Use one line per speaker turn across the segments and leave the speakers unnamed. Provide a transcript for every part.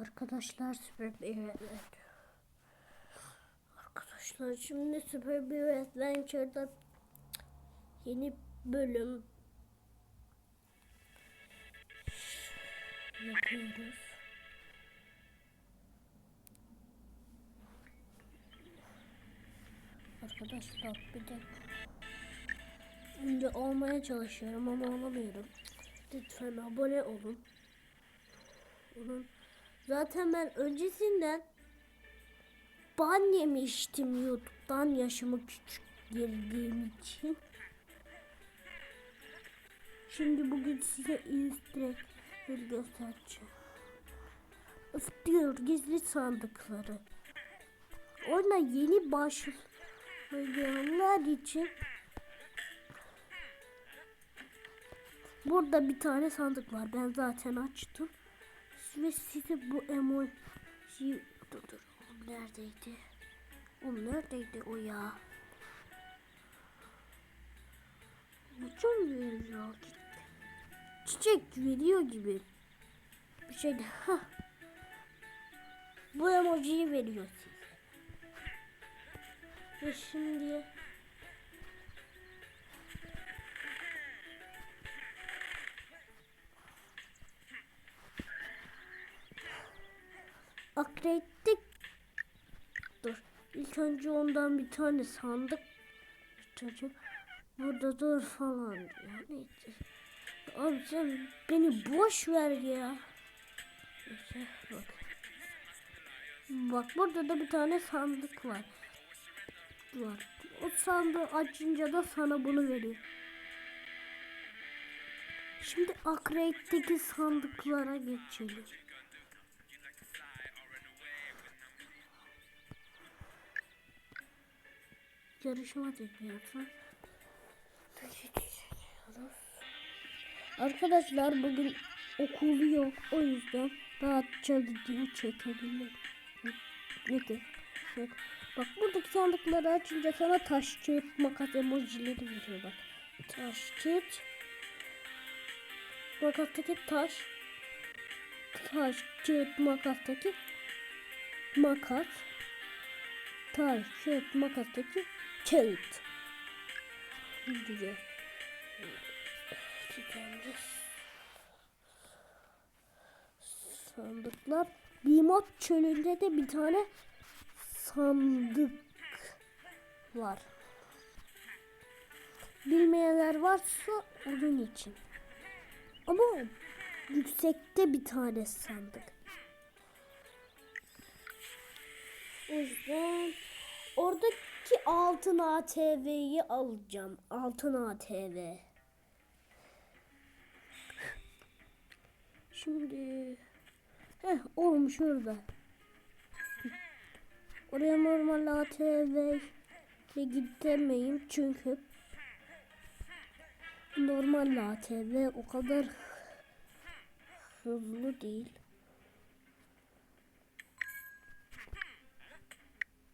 Arkadaşlar süper evet. Arkadaşlar şimdi süper bir adventure'da yeni bölüm yapıyoruz. Arkadaşlar bir de önce olmaya çalışıyorum ama olamıyorum. Lütfen abone olun. Olun. Zaten ben öncesinden ban yemiştim YouTube'dan yaşımı küçük girdiğim için. Şimdi bugün size egg'leri göstereceğim. Diyor gizli sandıkları. Oyuna yeni başlayanlar için Burada bir tane sandık var. Ben zaten açtım. Ve size bu emoji... Dur dur. Oğlum neredeydi? Oğlum neredeydi o ya? Çok veriyor. Çiçek veriyor gibi. Bir şey de. Hah. Bu emojiyi veriyor size. Ve şimdi Akredittik. Dur. İlk önce ondan bir tane sandık çocuğum. Burada dur falan diyor. Neyse. Abi sen beni boş ver ya. Neyse bak. Bak burada da bir tane sandık var. Var. O sandığı açınca da sana bunu veriyor. Şimdi Akredit'teki sandıklara geçelim. Yarışma yapıyorsun. Arkadaşlar bugün okul yok. O yüzden rahatça video çekebilirim. Nedir? Yok. Bak buradaki sandıkları açınca sana taş, kağıt, makas emojileri veriyor bak. Taş, kağıt. Makastaki taş. Taş, kağıt, makastaki makas. Taş, kağıt, makastaki kağıt. Güzel. Çıkardı. Sandıklar. Limot çölünde de bir tane sandık var. Bilmeyenler varsa onun için. Ama yüksekte bir tane sandık. O yüzden oradaki altın ATV'yi alacağım. Altın ATV. Şimdi Heh oğlum şurada. Oraya normal ATV ile gidemeyim çünkü normal ATV o kadar hızlı değil.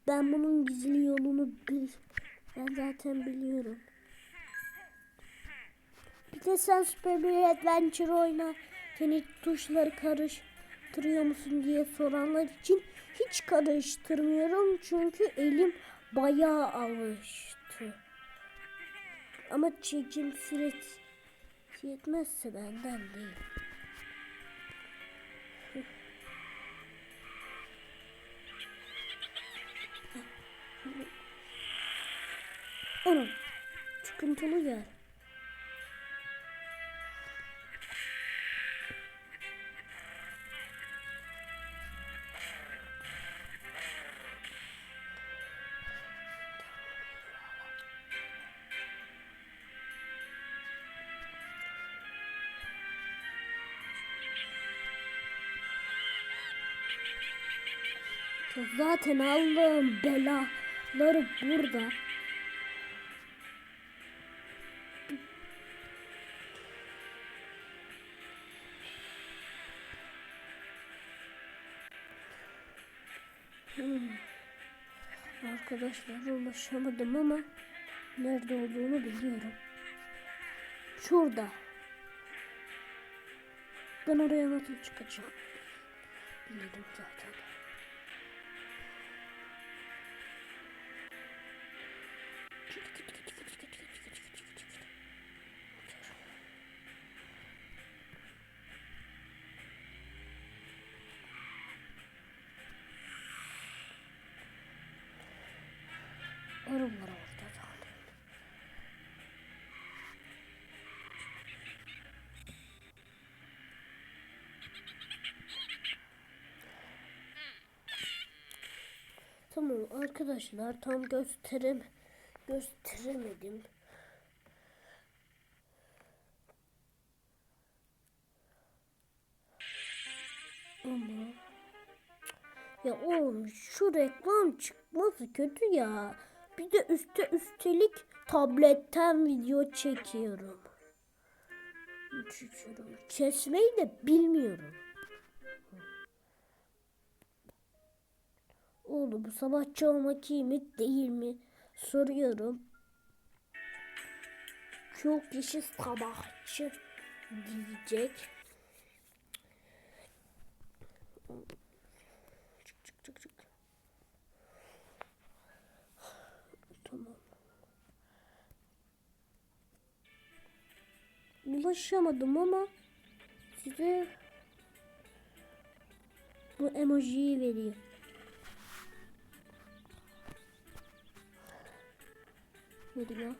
Ben bunun gizli yolunu bil. Ben zaten biliyorum. Bir de sen Super bir Adventure oyna. Seni tuşları karıştırıyor musun diye soranlar için hiç karıştırmıyorum. Çünkü elim bayağı alıştı. Ama çekim süresi yetmezse benden değil. Onun sıkıntılı yer. Zaten Allah'ın belaları burada. Hmm. Arkadaşlar ulaşamadım ama nerede olduğunu biliyorum. Şurada. Ben oraya nasıl çıkacağım? Bilirim zaten. Arım var orada zaten. Tamam arkadaşlar tam gösterem gösteremedim. Ama ya oğlum şu reklam çıkması kötü ya. Bir de üstte üstelik tabletten video çekiyorum. Kesmeyi de bilmiyorum. Oğlum bu sabahçı olmak iyi mi değil mi soruyorum. Çok kişi sabahçı diyecek. Ulaşamadım ama size bu emojiyi vereyim. Veriyor.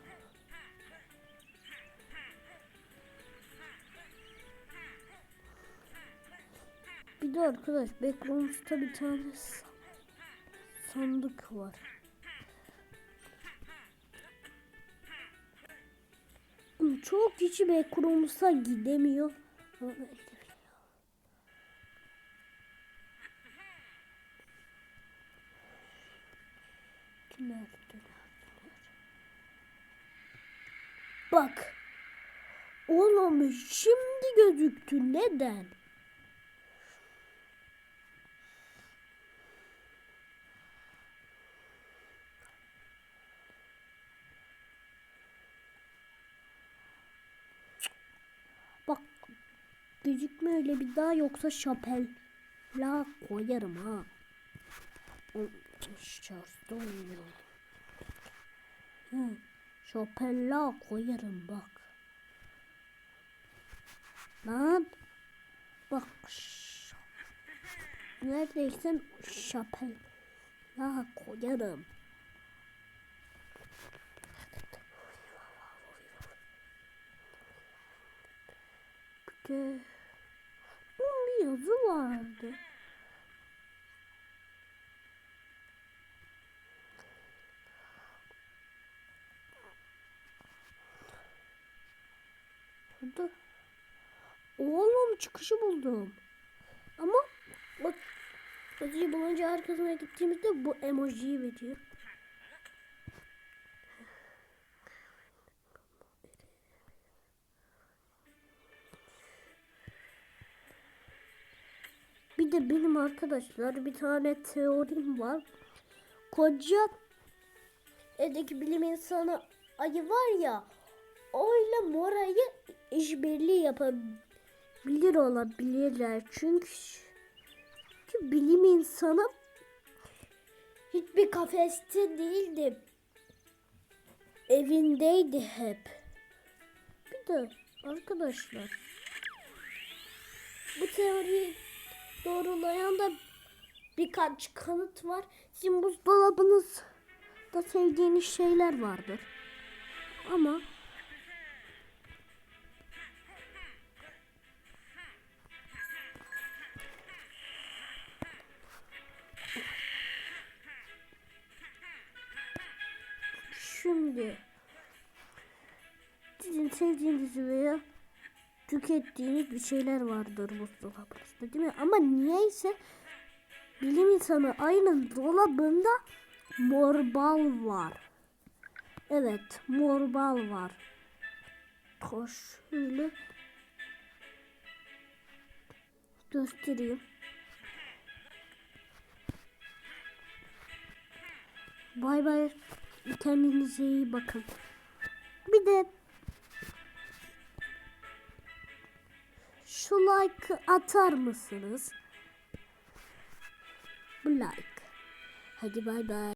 Bir de arkadaş backrooms'ta bir tane sa- sandık var. Çok kişi gidemiyor. Döner, döner, döner. Bak. Oğlum şimdi gözüktü. Neden? Bak gözükme öyle bir daha yoksa şapel la koyarım ha. Şarjda oynuyor. Şapella koyarım bak. Lan bak ş- neredeyse şapel la koyarım. Bir yazı vardı. Burada. Oğlum çıkışı buldum. Ama bak Emojiyi bulunca arkasına gittiğimizde bu emojiyi veriyor. Bir de benim arkadaşlar bir tane teorim var. Koca evdeki bilim insanı ayı var ya oyla mor ayı işbirliği yapabilir olabilirler. Çünkü çünkü bilim insanı hiçbir kafeste değildi. Evindeydi hep. Bir de arkadaşlar bu teoriyi doğrulayan da birkaç kanıt var. Sizin buzdolabınızda sevdiğiniz şeyler vardır. Ama Şimdi sizin sevdiğiniz veya tükettiğiniz bir şeyler vardır buzdolabınızda değil mi? Ama niyeyse bilim insanı aynı dolabında mor bal var. Evet mor bal var. Koş şöyle göstereyim. Bay bay. Kendinize iyi bakın. Bir de şu like atar mısınız? Bu like. Hadi bay bay.